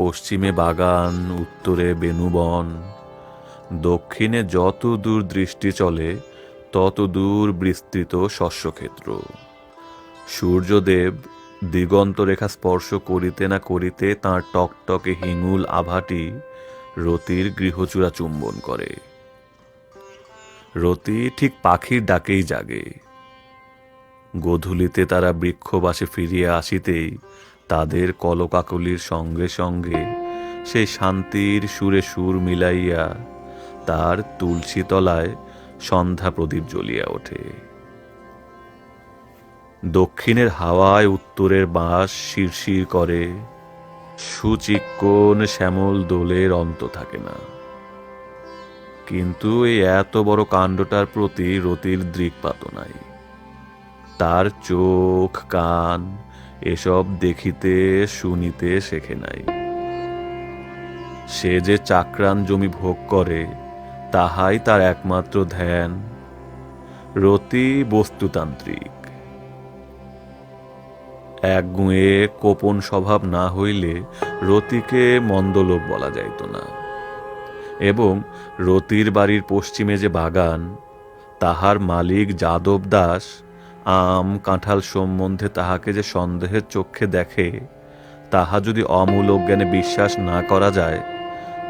পশ্চিমে বাগান, উত্তরে বেনুবন। দক্ষিণে যত দূর দৃষ্টি চলে, তত দূর বিস্তৃত শস্যক্ষেত্র। সূর্যদেব দিগন্ত রেখা স্পর্শ করিতে না করিতে তাঁর টকটকে হিঙুল আভাটি রতির গৃহচূড়া চুম্বন করে। রতি ঠিক পাখির ডাকেই জাগে। গোধূলিতে তারা বৃক্ষবাসে ফিরিয়া আসিতেই তাদের কলকাকলির সঙ্গে সঙ্গে সেই শান্তির সুরে সুর মিলাইয়া তার তুলসী তলায় সন্ধ্যা প্রদীপ জ্বলিয়া ওঠে। দক্ষিণের হাওয়ায় উত্তরের বাঁশ শিরশির করে সুচিক্কন শ্যামল দোলের অন্ত থাকে না। কিন্তু এই এত বড় কাণ্ডটার প্রতি রতির দৃকপাত নাই। তার চোখ, কান এসব দেখিতে, শুনিতে শেখে নাই। সে যে চাকরান জমি ভোগ করে, তাহাই তার একমাত্র ধ্যান, রতি বস্তুতান্ত্রিক। এক গুঁয়ে কোপন স্বভাব না হইলে রতিকে মন্দলোক বলা যাইত না। এবং রতির বাড়ির পশ্চিমে যে বাগান, তাহার মালিক যাদব দাস আম কাঁঠাল সম্বন্ধে তাহাকে যে সন্দেহের চক্ষে দেখে, তাহা যদি অমূলক জ্ঞানে বিশ্বাস না করা যায়,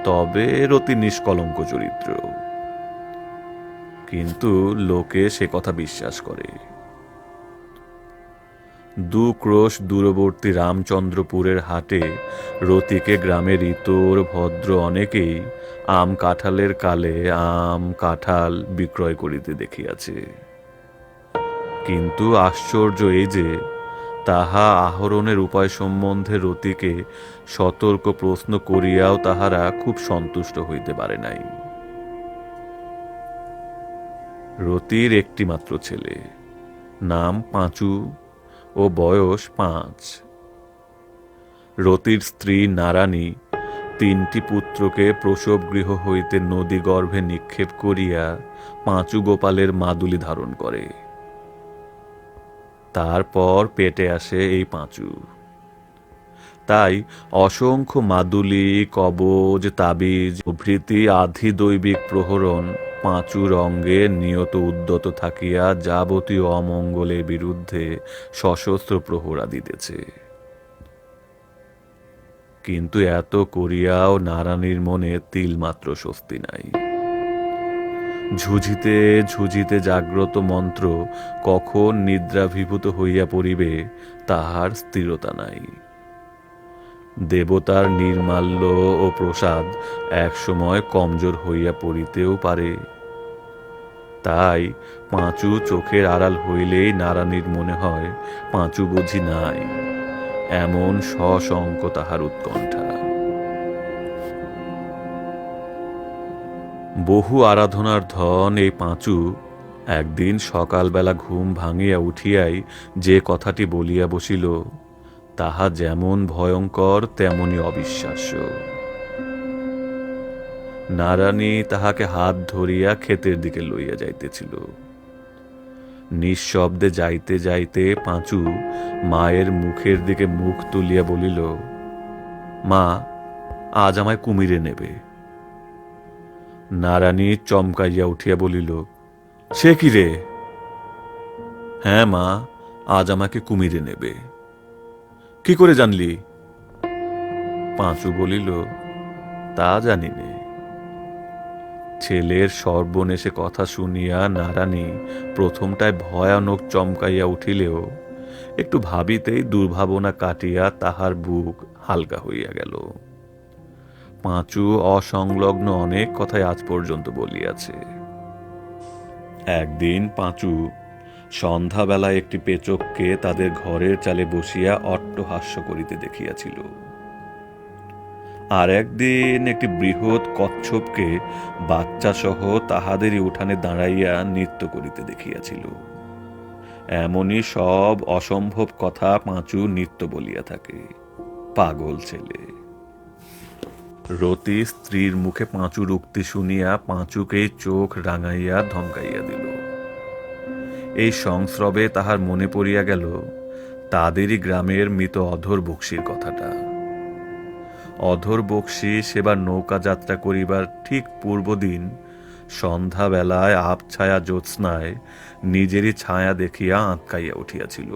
তবে রতি নিষ্কলঙ্ক চরিত্র। কিন্তু লোকে সে কথা বিশ্বাস করে। দু ক্রোশ দূরবর্তী রামচন্দ্রপুরের হাটে রতিকে গ্রামের ইতর ভদ্র অনেকেই আম কাঁঠালের কালে আম কাঁঠাল বিক্রয় করিতে দেখিয়াছে। কিন্তু আশ্চর্য এই যে, তাহা আহরণের উপায় সম্বন্ধে রতিকে সতর্ক প্রশ্ন করিয়াও তাহারা খুব সন্তুষ্ট হইতে পারে নাই। রতির একটি মাত্র ছেলে, নাম পাঁচু ও বয়স পাঁচ। রতির স্ত্রী নারানী তিনটি পুত্রকে প্রসব গৃহ হইতে নদী গর্ভে নিক্ষেপ করিয়া পাঁচু গোপালের মাদুলি ধারণ করে। তারপর পেটে আসে এই পাঁচু। তাই অসংখ্য মাদুলি, কবজ, তাবিজ প্রভৃতি আধি দৈবিক প্রহরণ পাঁচুর অঙ্গে নিয়ত উদ্যত থাকিয়া যাবতীয় অমঙ্গলের বিরুদ্ধে সশস্ত্র প্রহরা দিতেছে। কিন্তু এত করিয়াও নারায়ণীর মনে তিলমাত্র স্বস্তি নাই। ঝুঝিতে ঝুঝিতে জাগ্রত মন্ত্র কখন নিদ্রাভিভূত হইয়া পড়িবে, তাহার স্থিরতা নাই। দেবতার নির্মাল্য ও প্রসাদ একসময় কমজোর হইয়া পড়িতেও পারে। তাই পাঁচু চোখের আড়াল হইলেই নারায়ণীর মনে হয় পাঁচু বুঝি নাই, এমন সশঙ্ক তাহার উৎকণ্ঠা। বহু আরাধনার ধন এই পাঁচু একদিন সকালবেলা ঘুম ভাঙিয়া উঠিয়াই যে কথাটি বলিয়া বসিল, তাহা যেমন ভয়ঙ্কর, তেমনি অবিশ্বাস্য। নারায়ণী তাহাকে হাত ধরিয়া ক্ষেতের দিকে লইয়া যাইতেছিল। নিঃশব্দে যাইতে যাইতে পাঁচু মায়ের মুখের দিকে মুখ তুলিয়া বলিল, মা, আজ আমায় কুমিরে নেবে। নারায়ণী চমকাইয়া উঠিয়া বলিল, সে কি রে? হ্যাঁ মা, আজ আমাকে কুমিরে নেবে। কি করে জানলি? পাঁচু বলিল, তা জানি নে ছেলের সর্বনেশে কথা শুনিয়া নারানী প্রথমটায় ভয়ানক চমকাইয়া উঠিলেও, একটু ভাবিতেই দুর্ভাবনা কাটিয়া তাহার বুক হালকা হইয়া গেল। পাঁচু অসংলগ্ন অনেক কথাই আজ পর্যন্ত বলিয়াছে। একদিন পাঁচু সন্ধ্যাবেলায় একটি পেচককে তাদের ঘরের চালে বসিয়া অট্টহাস্য করিতে দেখিয়াছিল। আর একদিন একটি বৃহৎ কচ্ছপকে বাচ্চা সহ তাহাদেরই উঠানে দাঁড়াইয়া নৃত্য করিতে দেখিয়াছিল। এমনই সব অসম্ভব কথা পাঁচু নৃত্য বলিয়া থাকে। পাগল ছেলে। রতি স্ত্রীর মুখে পাঁচুর উক্তি শুনিয়া পাঁচুকে চোখ রাঙাইয়া ধমকাইয়া দিল। এই সংস্রবে তাহার মনে পড়িয়া গেল, তাদেরই গ্রামের মৃত অধর বক্সির কথাটা। অধর বক্সি সেবার নৌকা যাত্রা করিবার ঠিক পূর্বদিন সন্ধ্যাবেলায় আবছায়া জ্যোৎস্নায় নিজেরই ছায়া দেখিয়া আঁতকাইয়া উঠিয়াছিল।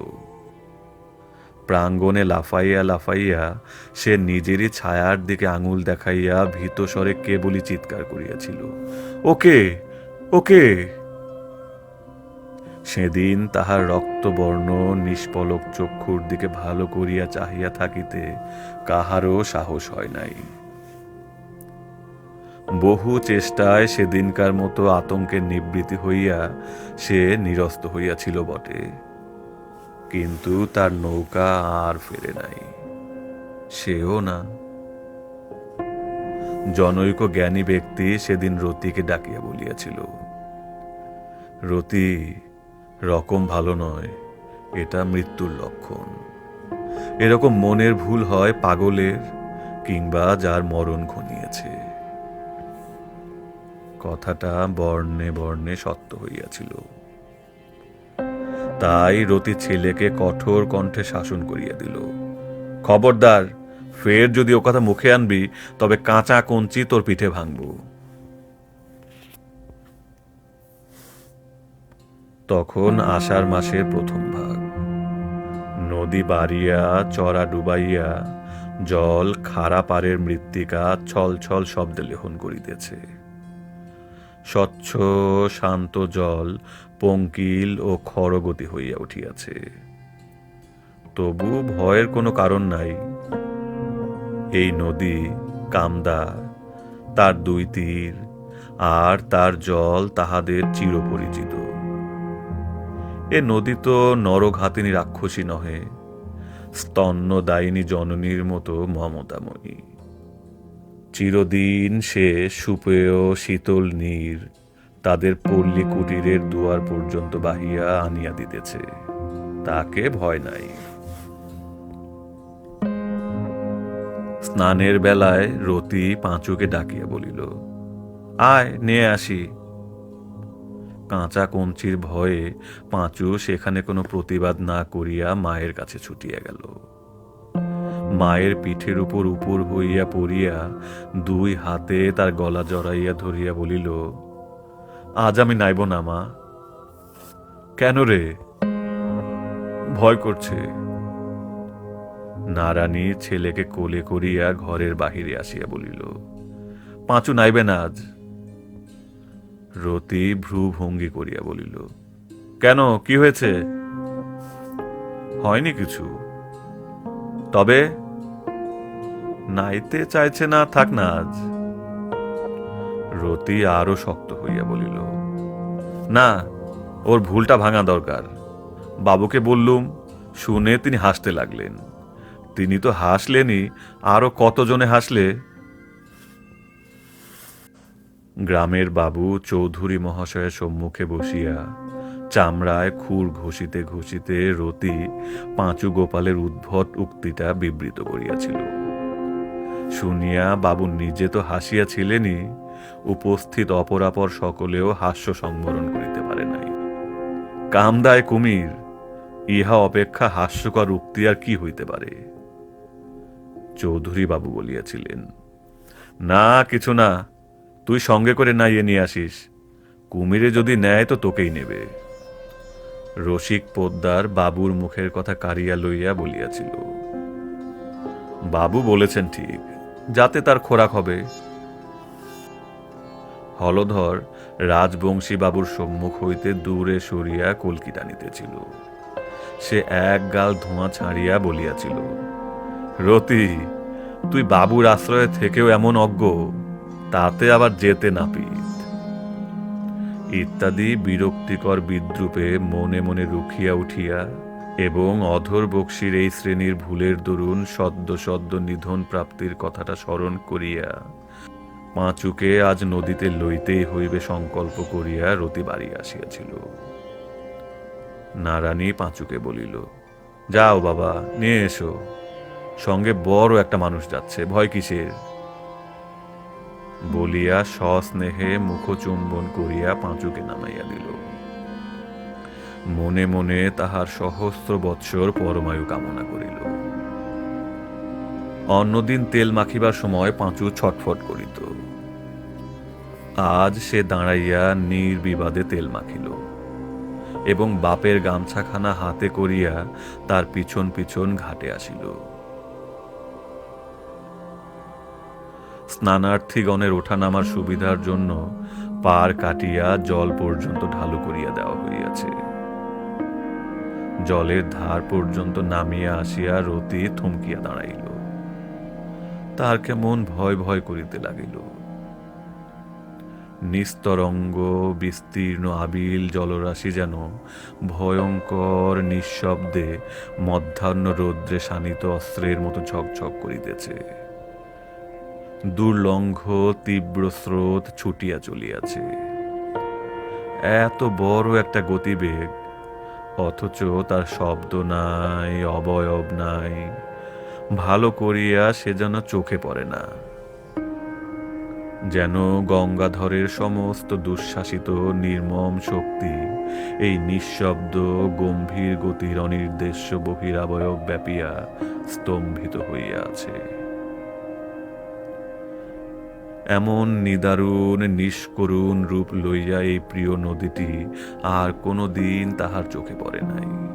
প্রাঙ্গণে লাফাইয়া লাফাইয়া সে নিজেরই ছায়ার দিকে আঙুল দেখাইয়া ভীত স্বরে কেবলই চিৎকার করিয়াছিল ওকে ওকে সেদিন তাহার রক্তবর্ণ নিষ্পলক চক্ষুর দিকে ভালো করিয়া চাহিয়া থাকিতে কাহারও সাহস হয় নাই। বহু চেষ্টায় সেদিনকার মতো আতঙ্কের নিবৃত্তি হইয়া সে নিরস্ত হইয়াছিল বটে। কিন্তু তার নৌকা আর ফেরে নাই। সেও না। জনৈক জ্ঞানী ব্যক্তি সেদিন রতিকে ডাকিয়া বলিয়াছিল, রতি, রকম ভালো নয়, এটা মৃত্যুর লক্ষণ। এরকম মনের ভুল হয় পাগলের কিংবা যার মরণ ঘনিয়েছে। কথাটা বর্ণে বর্ণে সত্য হইয়াছিল। তাই রতি ছেলেকে কঠোর কণ্ঠে শাসন করিয়া দিল। খবরদার, ফের যদি ও কথা মুখে আনবি, তবে কাঁচা কঞ্চি তোর পিঠে ভাঙব। তখন আষাঢ় মাসের প্রথম ভাগ। নদী বাড়িয়া, চড়া ডুবাইয়া, জল খাড়া পারের মৃত্তিকা ছল ছল শব্দে লেহন করিতেছে। স্বচ্ছ, শান্ত জল পঙ্কিল ও খড়গতি হইয়া উঠিয়াছে। তবু ভয়ের কোনো কারণ নাই। এই নদী, কামদা, তার দুই তীর আর তার জল তাহাদের চিরপরিচিত। এ নদী তো নরঘাতিনী রাক্ষসী নহে স্তন্য দায়িনী জননীর মতো মমতাময়ী। চিরদিন সে সুপেয় শীতল নীর তাদের পল্লী কুটিরের দুয়ার পর্যন্ত বাহিয়া আনিয়া দিতেছে। তাকে ভয় নাই। স্নানের বেলায় রতি পাঁচুকে ডাকিয়া বলিল, আয়, নিয়ে আসি। কাঁচা কঞ্চির ভয়ে পাঁচু সেখানে কোনো প্রতিবাদ না করিয়া মায়ের কাছে ছুটিয়া গেল। মায়ের পিঠের উপর উপর হইয়া পড়িয়া দুই হাতে তার গলা জড়াইয়া ধরিয়া বলিল, আজ আমি নাইব না, মা। কেন রে? ভয় করছে। নারানী ছেলেকে কোলে করিয়া ঘরের বাহিরে আসিয়া বলিল, পাঁচু নাইবে না আজ? রতি ভ্রু ভঙ্গি করিয়া বলিল, কেন? কি হয়েছে? হয়নি কিছু। তবে নাইতে চাইছে না, থাক না আজ। রতি আরও শক্ত হইয়া বলিল, না, ওর ভুলটা ভাঙা দরকার। বাবুকে বললুম, শুনে তিনি হাসতে লাগলেন। তিনি তো হাসলেনই, আরও কতজনে হাসলে? গ্রামের বাবু চৌধুরী মহাশয়ের সম্মুখে বসিয়া চামড়ায় খুর ঘষিতে ঘষিতে রতি পাঁচু গোপালের উদ্ভট উক্তিটা বিবৃত করিয়াছিল। শুনিয়া বাবু নিজে তো হাসিয়াছিলেনই, উপস্থিত অপরাপর সকলেও হাস্য সংবরণ করিতে পারে নাই। কামদায় কুমির, ইহা অপেক্ষা হাস্যকর উক্তি আর কি হইতে পারে? চৌধুরী বাবু বলিয়াছিলেন, না, কিছু না, তুই সঙ্গে করে নাইয়ে নিয়ে আসিস, কুমিরে যদি নেয় তো তোকেই নেবে। রসিক পোদ্দার বাবুর মুখের কথা কারিয়া লইয়া বলিয়াছিল। বাবু বলেছেন ঠিক যাতে তার খোরাক হবে। হলধর রাজবংশী বাবুর সম্মুখ হইতে দূরে সরিয়া কলকি টানিতেছিল সে এক গাল ধোঁয়া ছাড়িয়া বলিয়াছিল, রতি, তুই বাবুর আশ্রয়ে থেকেও এমন অজ্ঞ, তাতে আবার যেতে নাপিত। ইত্যাদি বিরক্তিকর বিদ্রুপে মনে মনে রুখিয়া উঠিয়া এবং অধর বক্সির এই শ্রেণির ভুলের দরুন সদ্য সদ্য নিধন প্রাপ্তির কথাটা স্মরণ করিয়া পাঁচুকে আজ নদীতে লইতেই হইবে সংকল্প করিয়া রতি বাড়ি আসিয়াছিল। নারানী পাঁচুকে বলিল, যাও বাবা, নিয়ে এসো। সঙ্গে বড় একটা মানুষ যাচ্ছে, ভয় কিসের? বলিয়া সস্নেহে মুখ চুম্বন করিয়া পাঁচুকে নামাইয়া দিল। মনে মনে তাহার সহস্র বৎসর পরমায়ু কামনা করিল। অন্যদিন তেল মাখিবার সময় পাঁচু ছটফট করিত। আজ সে দাঁড়াইয়া নির্বিবাদে তেল মাখিল এবং বাপের গামছাখানা হাতে করিয়া তার পিছন পিছন ঘাটে আসিল। স্নানার্থীগণের ওঠানামার সুবিধার জন্য পার কাটিয়া জল পর্যন্ত ঢালু করিয়া দেওয়া হইয়াছে। জলের ধার পর্যন্ত নামিয়া আসিয়া রতি থমকিয়া দাঁড়াইল। তার কেমন ভয় ভয় করিতে লাগিল। নিস্তরঙ্গ, বিস্তীর্ণ, আবিল জলরাশি যেন ভয়ঙ্কর নিঃশব্দে মধ্যাহ্ন রৌদ্রে শানিত অস্ত্রের মতো ঝকঝক করিতেছে। দুর্লঙ্ঘ, তীব্র স্রোত ছুটিয়া চলিয়াছে। এত বড় একটা গতিবেগ অথচ তার শব্দ নাই, অবয়ব নাই। ভালো করিয়া সে যেন চোখে পড়ে না। যেন গঙ্গাধরের সমস্ত দুঃশাসিত নির্মম শক্তি, এই নিঃশব্দ, গম্ভীর গতির অনির্দেশ্য বহিরাবয়ব ব্যাপিয়া স্তম্ভিত হইয়া আছে। এমন নিদারুণ, নিষ্করুণ রূপ লইয়া এই প্রিয় নদীটি আর কোনো দিন তাহার চোখে পড়ে নাই।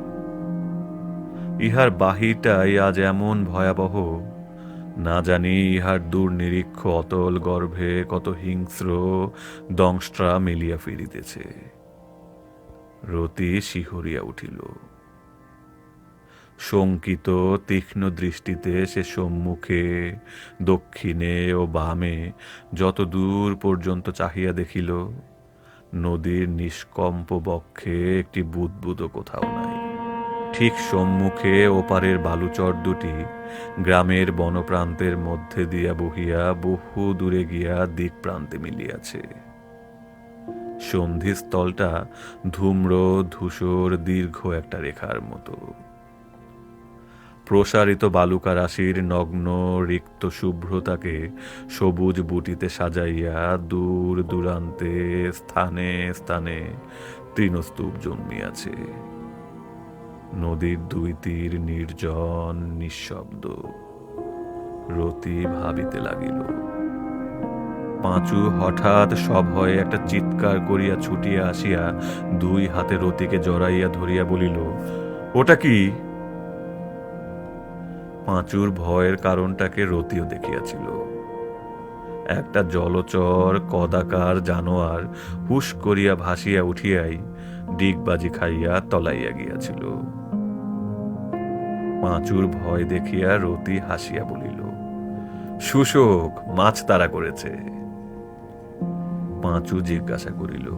ইহার বাহিরটাই আজ এমন ভয়াবহ, না জানি ইহার দূর নিরীক্ষ অতল গর্ভে কত হিংস্র দংষ্ট্রা মিলিয়া ফিরিতেছে। রতি শিহরিয়া উঠিল। শঙ্কিত তীক্ষ্ণ দৃষ্টিতে সে সম্মুখে, দক্ষিণে ও বামে যত দূর পর্যন্ত চাহিয়া দেখিল, নদীর নিষ্কম্প বক্ষে একটি বুদবুদ কোথাও নাই। ঠিক সম্মুখে ওপারের বালুচর দুটি গ্রামের বনপ্রান্তের মধ্যে দিয়া বহিয়া বহু দূরে গিয়া দিক প্রান্তে মিলিয়াছে। সন্ধিস্থলটা ধূম্র, ধূসর, দীর্ঘ একটা রেখার মতো। প্রসারিত বালুকা রাশির নগ্ন, রিক্ত, শুভ্রতাকে সবুজ বুটিতে সাজাইয়া দূর দূরান্তে স্থানে স্থানে তৃণস্তূপ জন্মিয়াছে। নদীর দুই তীর নির্জন, নিঃশব্দ। রতি ভাবিতে লাগিল। পাঁচু হঠাৎ সব হয়ে একটা চিৎকার করিয়া ছুটিয়া আসিয়া দুই হাতে রতিকে জড়াইয়া ধরিয়া বলিল, ওটা কি? পাঁচুর ভয়ের কারণটাকে রতিও দেখিয়াছিল। একটা জলচর, কদাকার জানোয়ার হুশ করিয়া ভাসিয়া উঠিয়াই ডিগবাজি খাইয়া তলাইয়া গিয়াছিল। পাঁচুর ভয় দেখিয়া রতি হাসিয়া বলিল শুশোক মাছ তারা করেছে। পাঁচু জিজ্ঞাসা করিল,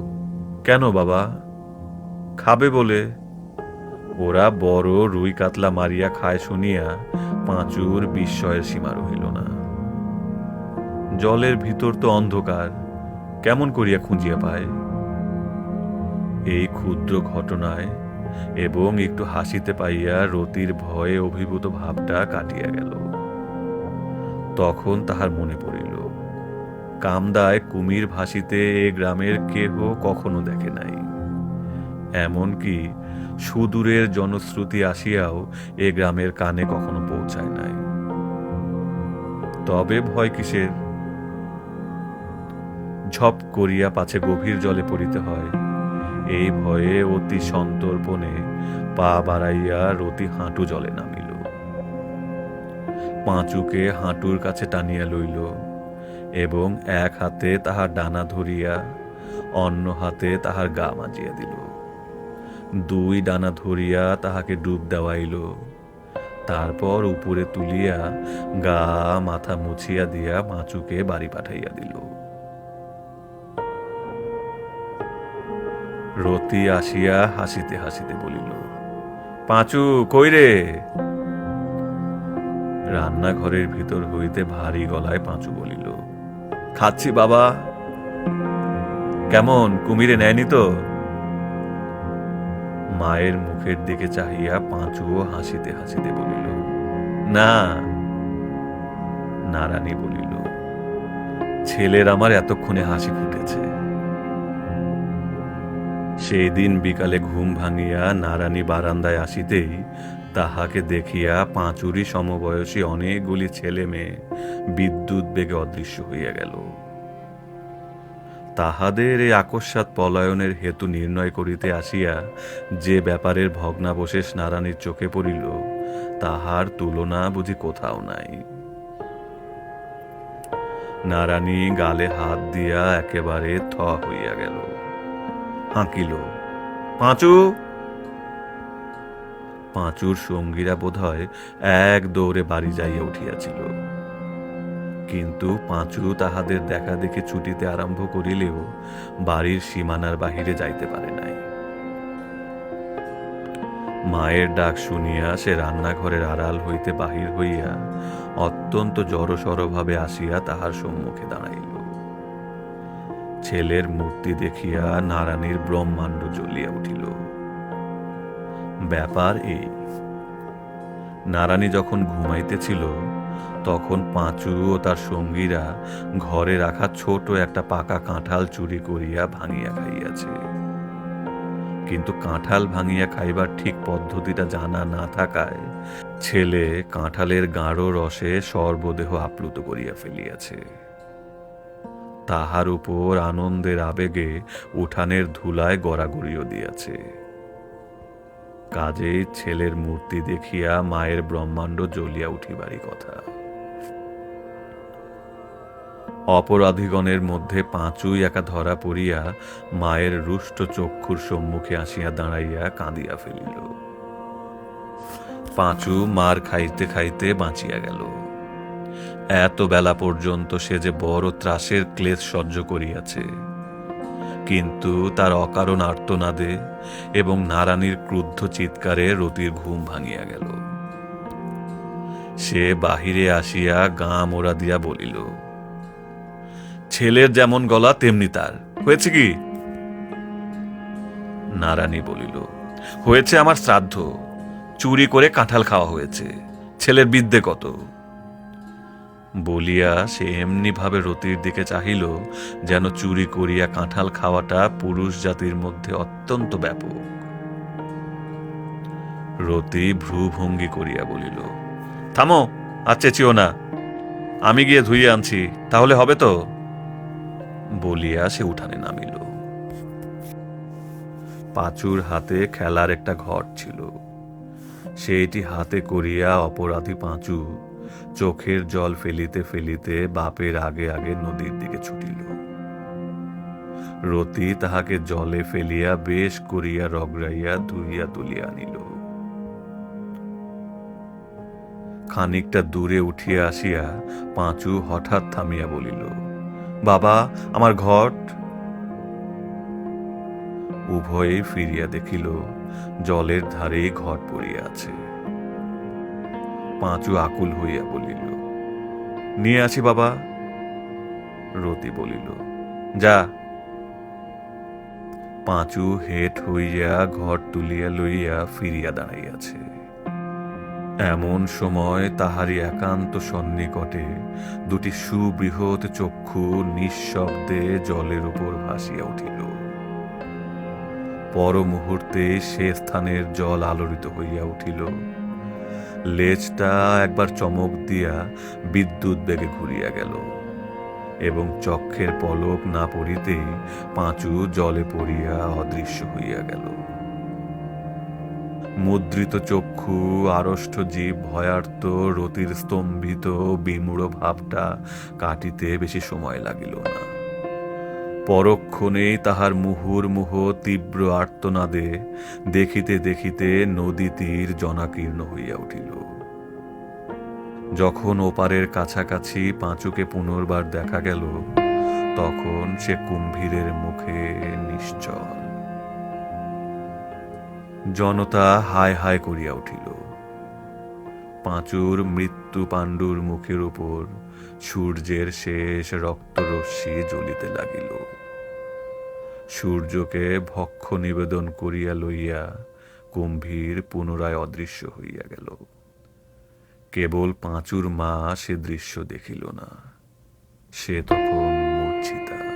কেন বাবা? খাবে বলে? ওরা বড় রুই কাতলা মারিয়া খায় শুনিয়া পাঁচুর বিস্ময়ের সীমা রহিল না। জলের ভিতর তো অন্ধকার, কেমন করিয়া খুঁজিয়া পায়? এই ক্ষুদ্র ঘটনায় এবং একটু হাসিতে পাইয়া রতির ভয়ে অভিভূত ভাবটা কাটিয়া গেল। তখন তাহার মনে পড়িল, কামদায় কুমির ভাসিতে এ গ্রামের কেহ কখনো দেখে নাই। এমনকি সুদূরের জনশ্রুতি আসিয়াও এ গ্রামের কানে কখনো পৌঁছায় নাই। তবে ভয় কিসের? ঝপ করিয়া পাছে গভীর জলে পড়িতে হয়। এই ভয়ে অতি সন্তর্পণে পা বাড়াইয়া রতি হাঁটু জলে নামিল। পাঁচুকে হাঁটুর কাছে টানিয়া লইল এবং এক হাতে তাহার ডানা ধরিয়া অন্য হাতে তাহার গা মাজিয়া দিল। দুই ডানা ধরিয়া তাহাকে ডুব দেওয়াইল। তারপর উপরে তুলিয়া গা মাথা মুছিয়া দিয়া মাচুকে বাড়ি পাঠাইয়া দিল। রতি আসিয়া হাসিতে হাসিতে বলিল, পাঁচু, কই রে? রান্নাঘরের ভিতর হইতে ভারী গলায় পাঁচু বলিল, খাচ্ছি বাবা। কেমন, কুমিরে নেয়নি তো? মায়ের মুখের দিকে চাহিয়া পাঁচুও হাসিতে হাসিতে বলিল, না। নারানী বলিল, ছেলের আমার এতক্ষণে হাসি ফুটেছে। সেই দিন বিকালে ঘুম ভাঙিয়া নারানী বারান্দায় আসিতেই তাহাকে দেখিয়া পাঁচুরি সমবয়সী অনেকগুলি ছেলে মেয়ে বিদ্যুৎ বেগে অদৃশ্য হইয়া গেল। তাহাদের এই আকস্মাৎ পলায়নের হেতু নির্ণয় করিতে আসিয়া যে ব্যাপারের ভগ্নাবশেষ নারায়ণীর চোখে পড়িল, তাহার তুলনা বুঝি কোথাও নাই। নারানী গালে হাত দিয়া একেবারে থ হইয়া গেল। হাঁকিল, পাঁচু! পাঁচুর সঙ্গীরা বোধহয় এক দৌড়ে বাড়ি যাইয়া উঠিয়াছিল। কিন্তু পাঁচু তাহাদের দেখা দেখে ছুটিতে আরম্ভ করিলেও বাড়ির সীমানার বাহিরে যাইতে পারে নাই। মায়ের ডাক শুনিয়া সে রান্নাঘরের আড়াল হইতে বাহির হইয়া অত্যন্ত জড়সড়ভাবে আসিয়া তাহার সম্মুখে দাঁড়াইল। ছেলের মূর্তি দেখিয়া নারায়ণীর ব্রহ্মাণ্ড জ্বলিয়া উঠিল। ব্যাপার এই, নারায়ণী যখন ঘুমাইতেছিল তখন পাঁচু ও তার সঙ্গীরা ঘরে রাখা ছোট একটা পাকা কাঁঠাল চুরি করিয়া ভাঙিয়া খাইয়াছে। কিন্তু কাঁঠাল ভাঙিয়া খাইবার ঠিক পদ্ধতিটা জানা না থাকায় ছেলে কাঁঠালের গাঢ় রসে সর্বদেহ আপ্লুত করিয়া ফেলিয়াছে। তাহার উপর আনন্দের আবেগে উঠানের ধুলায় গড়াগড়িও দিয়াছে। কাজেই ছেলের মূর্তি দেখিয়া মায়ের ব্রহ্মাণ্ড জ্বলিয়া উঠিবারই কথা। অপরাধীগণের মধ্যে পাঁচুই একা ধরা পড়িয়া মায়ের রুষ্ট চক্ষুর সম্মুখে আসিয়া দাঁড়াইয়া কাঁদিয়া ফেলিল। পাঁচু মার খাইতে খাইতে বাঁচিয়া গেল। এত বেলা পর্যন্ত সে যে বড় ত্রাসের ক্লেশ সহ্য করিয়াছে। কিন্তু তার অকারণ আর্তনাদে এবং নারানীর ক্রুদ্ধ চিৎকারে রতির ঘুম ভাঙিয়া গেল। সে বাহিরে আসিয়া গা মোড়া দিয়া বলিল, ছেলের যেমন গলা, তেমনি তার। হয়েছে কি? নারানী বলিল, হয়েছে আমার শ্রাদ্ধ। চুরি করে কাঁঠাল খাওয়া হয়েছে। ছেলের বিদ্যে কত? বলিয়া সে এমনি ভাবে রতির দিকে চাহিল, যেন চুরি করিয়া কাঁঠাল খাওয়াটা পুরুষ জাতির মধ্যে অত্যন্ত ব্যাপক। রতি ভ্রুভঙ্গি করিয়া বলিল, থামো, আর চেঁচিও না। আমি গিয়ে ধুইয়ে আনছি, তাহলে হবে তো? বলিয়া সে উঠানে নামিল। পাঁচুর হাতে খেলার একটা ঘর ছিল। সেইটি হাতে করিয়া অপরাধী পাঁচু চোখের জল ফেলিতে ফেলিতে বাপের আগে আগে নদীর দিকে ছুটিল। রতি তাহাকে জলে ফেলিয়া বেশ করিয়া রগড়াইয়া ধুইয়া তুলিয়া আনিল। খানিকটা দূরে উঠিয়া আসিয়া পাঁচু হঠাৎ থামিয়া বলিল, বাবা, আমার ঘট। উভয়ে ফিরিয়া দেখিল, জলের ধারে ঘট পড়িয়া আছে। পাঁচু আকুল হইয়া বলিল, নিয়ে আসি বাবা। রতি বলিল, যা। পাঁচু হেট হইয়া ঘর তুলিয়া লইয়া ফিরিয়া দাঁড়াইয়াছে। এমন সময় তাহারই একান্ত সন্নিকটে দুটি সুবৃহৎ চক্ষু নিঃশব্দে জলের উপর ভাসিয়া উঠিল। পর মুহূর্তে সে স্থানের জল আলোড়িত হইয়া উঠিল। লেজটা একবার চমক দিয়া বিদ্যুৎ বেগে ঘুরিয়া গেল এবং চক্ষের পলক না পড়িতেই পাঁচু জলে পড়িয়া অদৃশ্য হইয়া গেল। মুদ্রিত চক্ষু, আড়ষ্ট জীব, ভয়ার্ত, রতির স্তম্ভিত, বিমূঢ় ভাবটা কাটিতে বেশি সময় লাগিল না। পরক্ষণেই তাহার মুহুর্মুহ তীব্র আর্তনাদে দেখিতে দেখিতে নদী তীর জনাকীর্ণ হইয়া উঠিল। যখন ওপারের কাছাকাছি পাঁচুকে পুনর্বার দেখা গেল, তখন সে কুম্ভীরের মুখে নিশ্চল। জনতা হায় হায় করিয়া উঠিল। পাঁচুর মৃত্যু পাণ্ডুর মুখের উপর সূর্যের শেষ রক্তরশ্মি জ্বলিতে লাগিল। সূর্যকে ভক্ষ নিবেদন করিয়া লইয়া কুম্ভীর পুনরায় অদৃশ্য হইয়া গেল। কেবল পাঁচুর মা সে দৃশ্য দেখিল না, সে তখন মূর্ছিতা।